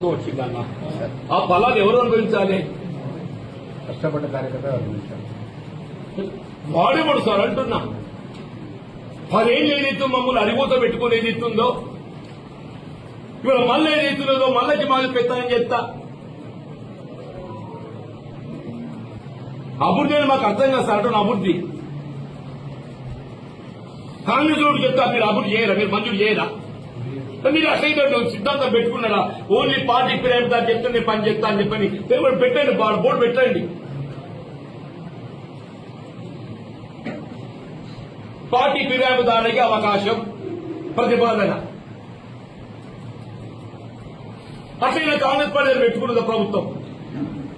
వచ్చిందన్న. ఆ ఫలాన్ని ఎవరు అనుభవించాలి? కష్టపడ్డ కార్యకర్త అభినందించారు వాడేవాడు సార్ అంటున్నా. పదేళ్ళు ఏదైతే మమ్మల్ని అరిగోత పెట్టుకుని ఏదైతుందో ఇవాళ మళ్ళీ ఏదైతున్నదో మళ్ళీ మాది పెత్తనం చేస్తా అభివృద్ధి అని మాకు అర్థం కాదు సార్ అంటున్నా అభివృద్ధి కాంగ్రెస్ చెప్తా మీరు అభివృద్ధి చేయరా మీరు మంజూరు చేయరా? మీరు అసలు సిద్ధాంతం పెట్టుకున్నారా? ఓన్లీ పార్టీ ఫిర్యాదు చెప్తే నేను పని చేస్తా అని చెప్పని పేపర్ పెట్టండి బోర్డు పెట్టండి. పార్టీ ఫిర్యాదుదారునికి అవకాశం ప్రతిపాదన. అట్లయినా కాంగ్రెస్ పార్టీ పెట్టుకున్నది ప్రభుత్వం.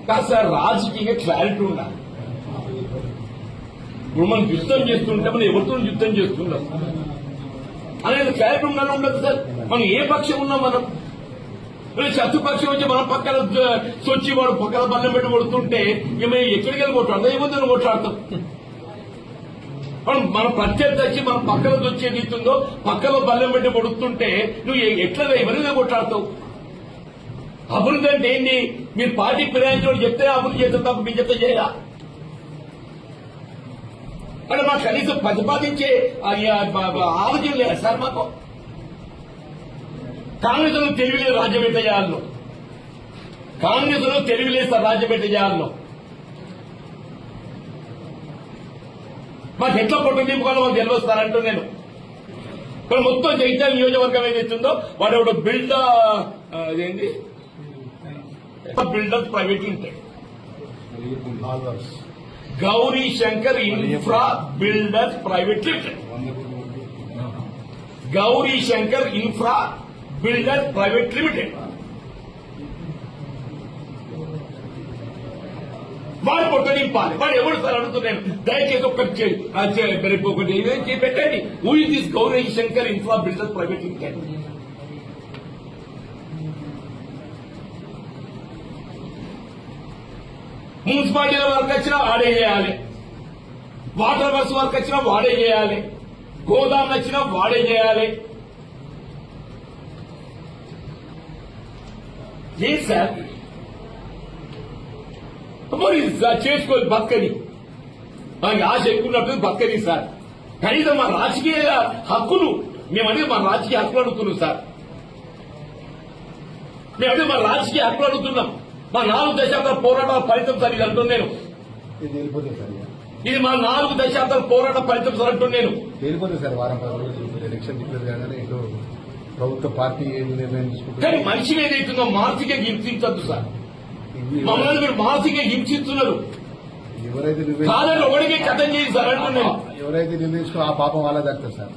కాదు సార్ రాజకీయంగా క్లారిటీ ఉండాలి ఇప్పుడు మనం యుద్ధం చేస్తుంటే మనం ఎవరితో యుద్ధం చేస్తున్నాం అనేది క్లారిటీ ఉండదు సార్. మనం ఏ పక్షం ఉన్నాం మనం శత్రుపక్షం వచ్చి మన పక్కన సొచ్చి వాడు పక్కన బల్లం పెట్టి కొడుతుంటే ఇక మేము ఎక్కడికి వెళ్ళి కొట్లాడతాం ఏముందని కొట్లాడతాం. మనం మన ప్రత్యర్థి వచ్చి మన పక్కన వచ్చే నీతుందో పక్కలో బల్లం పెట్టి కొడుతుంటే నువ్వు ఎట్లా ఎవరిగా కొట్లాడతావు? అభివృద్ధి అంటే ఏంటి మీరు పార్టీ ప్రయాణించడం చెప్తే అభివృద్ధి చేస్తే తప్ప మీరు చెప్తే చేయరా? అంటే మాకు కనీసం ప్రతిపాదించే ఆలోచన లేదా సార్ మాకు? కాంగ్రెస్లో తెలివిలేదు రాజ్యం ఎట్లా చేయాలను కాంగ్రెస్లో తెలివిలేదు సార్ రాజ్యం ఎట్లా చేయాలను మాకు ఎట్లా పొట్టు నింపుకోవాలో మాకు తెలియస్తారంటూ నేను. ఇక్కడ మొత్తం జగిత్యాల నియోజకవర్గం ఏదైతుందో వాడు ఎవడు బిల్డ్ అదేంటి Builders Private Limited all works Gauri Shankar Infra Builders Private Limited Gauri Shankar Infra Builders Private Limited వాడు పొట్ట నింపాలి వాడు ఎవడు సార్ అడుగుతున్నాను దయచేసి ఒక్కటి చే- ఆ చే- రేపు ఒకటి ఏమేం చేసి పెట్టండి who is this Gauri Shankar Infra Builders Private Limited మున్సిపాలిటీల work వచ్చినా వాడే చేయాలి. వాటర్ బస్ వర్క్ వచ్చినా వాడే చేయాలి. గోదాం వచ్చినా వాడే చేయాలి. ఏం సార్? మరి సార్ చేసుకోవాలి బక్కని మనకి ఆశ ఎక్కున్నట్టు బక్కని సార్. కనీసం మా రాజకీయ హక్కులు మేమనే మా రాజకీయ హక్కులు అడుగుతున్నాం సార్. మేమదే మా రాజకీయ హక్కులు అడుగుతున్నాం. మా నాలుగు దశాబ్దాల పోరాటాల ఫలితం సార్ ఇది అంటున్నాను నేను ఇది మా నాలుగు దశాబ్దాల పోరాట ఫలితం సార్ అంటున్నాను నేను సార్ వారం పది రోజులు వెళ్ళిపోతుంది. ఎలక్షన్ డిక్లేర్ కాగానే ప్రభుత్వ పార్టీ ఏం నిర్ణయం తీసుకుంటుంది? కానీ మనిషిని ఏదైతుందో మానసిక హింసించద్దు సార్. మమ్మల్ని మీరు మానసిక హింసిస్తున్నారు ఎవరైతే కాదని ఒకడికే కథం చేసి సార్ అంటున్నాను ఎవరైతే నిర్ణయించుకో ఆ పాపం వాళ్ళ దక్కుతుంది సార్.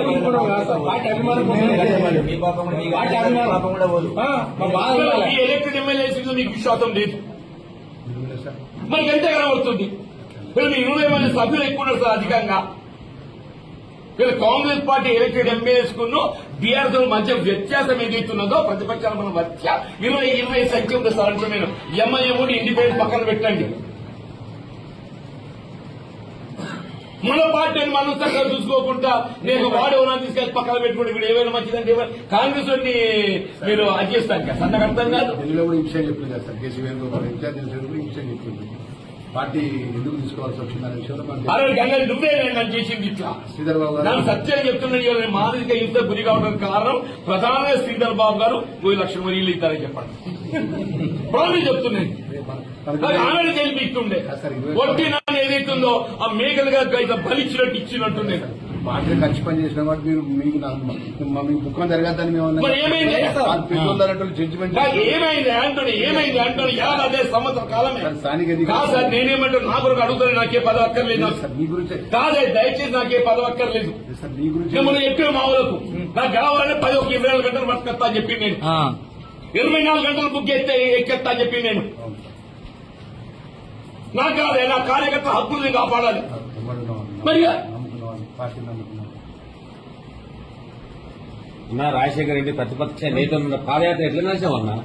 ఆ ఎవరు నిర్ణయించుకున్నది కాదు. ఈ ఎలక్టెడ్ ఎమ్మెల్యే మీకు విశ్వాసం లేదు. మనకి ఎంత కనబడుతుంది? వీళ్ళు మీ ఇరవై మంది సభ్యులు ఎక్కువ ఉన్నారు సార్ అధికంగా. వీళ్ళు కాంగ్రెస్ పార్టీ ఎలక్టెడ్ ఎమ్మెల్యేస్ కును బీఆర్ఎస్ మధ్య వ్యత్యాసం ఏదైతున్నదో ప్రతిపక్షాల మన మధ్య ఇరవై ఇరవై సంఖ్య ఉంది సార్ అంటే నేను ఎమ్మెల్యే కూడా ఇండిపెండెంట్ పక్కన పెట్టండి. మన పార్టీ మనం చక్కగా చూసుకోకుండా నేను వాడు ఎవరైనా తీసుకెళ్ళి పక్కన పెట్టుకుంటే వీడు ఏమైనా మంచిదంటే కాంగ్రెస్ వాడిని మీరు అది చేస్తాను కదా సందకు కాదు. ఢిల్లీలో కూడా ఈ చెప్పింది కదా సార్. కేసీఆర్ వేణుగోపాల్ ఇన్ఛార్జ్ చెప్పింది. పార్టీ ఎందుకు తీసుకోవాల్సి వచ్చిందనే విషయంలో మనకి అరే గంగా నువ్వే నన్ను చేసింది ఇట్లా. శ్రీధర్ బాబు నాకు గారు సత్యం చెప్తున్నాను ఇవాళ నేను మానసిక హింస గురి కావడానికి కారణం ప్రధానంగా శ్రీధర్ బాబు గారు పోయి లక్షల ఇల్లు ఇస్తారని చెప్పండి. ప్రాబ్లం మనకి ఆమెను జైలు ఇస్తుండే నాన్న ఏదైతుందో ఆ మేకలుగా బలిచ్చినట్టు ఇచ్చినట్టుండే. పార్టీ ఖర్చు పని చేసిన వాటి మీరు మీకు మీకు దుఃఖం జరగద్దని మేము? పెద్దోళ్ళంటే జడ్జిమెంట్ ఏమైంది? ఆంటోని ఏమైంది ఆంటోని యాభై అదే సంవత్సరం కాలమే. సార్, స్థానిక ఎన్నికలు- కాదు సార్ నేనేమంటే నా కొరకు అడుగుతాను నాకే పదవి అక్కర్లేదు నాకు. సార్ మీ గురించి కాదే దయచేసి నాకే పదవి అక్కర్లేదు సార్ మీ గురించి నేను మొన్న చెప్పిన మా ఊరకు నాకు కావాలంటే పది ఒక ఇరవై నాలుగు గంటలు బతకత్తా అని చెప్పి నేను. ఇరవై నాలుగు గంటలు బుక్ చేస్తే ఎక్కెత్తా అని చెప్పి నేను. నాకు కాదే నా కార్యకర్త హక్కులు నేను కాపాడాలి. మరి నమ్ముకున్నాం పార్టీ నమ్ముకున్నాం అన్నా రాజశేఖర రెడ్డి ప్రతిపక్ష నేత పాదయాత్ర ఎట్లా నడిచామన్నా